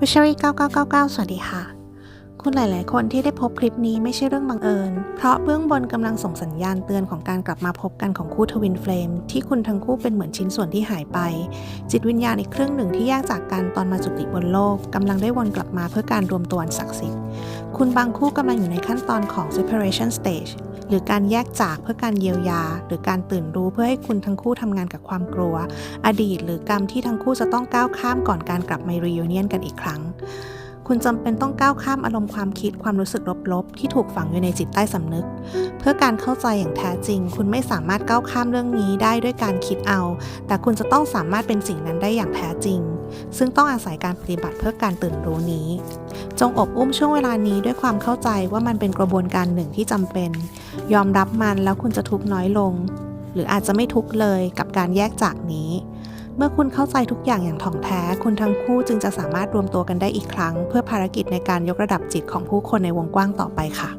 วิชารี9999 สวัสดีค่ะ คุณหลาย ๆ คนที่ได้พบคลิปนี้ไม่ใช่เรื่องบังเอิญ เพราะเบื้องบนกำลังส่งสัญญาณเตือนของการกลับมาพบกันของคู่ทวินเฟลมที่คุณทั้งคู่เป็นเหมือนชิ้นส่วนที่หายไป จิตวิญญาณอีกครึ่งหนึ่งที่แยกจากกันตอนมาจุติบนโลกกำลังได้วนกลับมาเพื่อการรวมตัวศักดิ์สิทธิ์ คุณบางคู่กำลังอยู่ในขั้นตอนของ separation stage หรือการแยกจากเพื่อการเยียวยา หรือการตื่นรู้เพื่อให้คุณทั้งคู่ทำงานกับความกลัว อดีตหรือกรรมที่ทั้งคู่จะต้องก้าวข้ามก่อนการกลับมา reunion กันอีกครั้ง คุณจำเป็นต้องก้าวข้ามอารมณ์ความคิดความรู้สึกลบๆ ที่ถูกฝังอยู่ในจิตใต้สำนึก เพื่อการเข้าใจอย่างแท้จริง คุณไม่สามารถก้าวข้ามเรื่องนี้ได้ด้วยการคิดเอา แต่คุณจะต้องสามารถเป็นสิ่งนั้นได้อย่างแท้จริง ซึ่งต้องอาศัยการปฏิบัติเพื่อการตื่นรู้นี้ จงอบอุ้มช่วงเวลานี้ด้วยความเข้าใจว่ามันเป็นกระบวนการหนึ่งที่จำเป็น ยอมรับมันแล้วคุณจะทุกข์น้อยลง หรืออาจจะไม่ทุกข์เลยกับการแยกจากนี้ เมื่อคุณเข้าใจทุกอย่างอย่างถ่องแท้ คุณทั้งคู่จึงจะสามารถรวมตัวกันได้อีกครั้ง เพื่อภารกิจในการยกระดับจิตของผู้คนในวงกว้างต่อไปค่ะ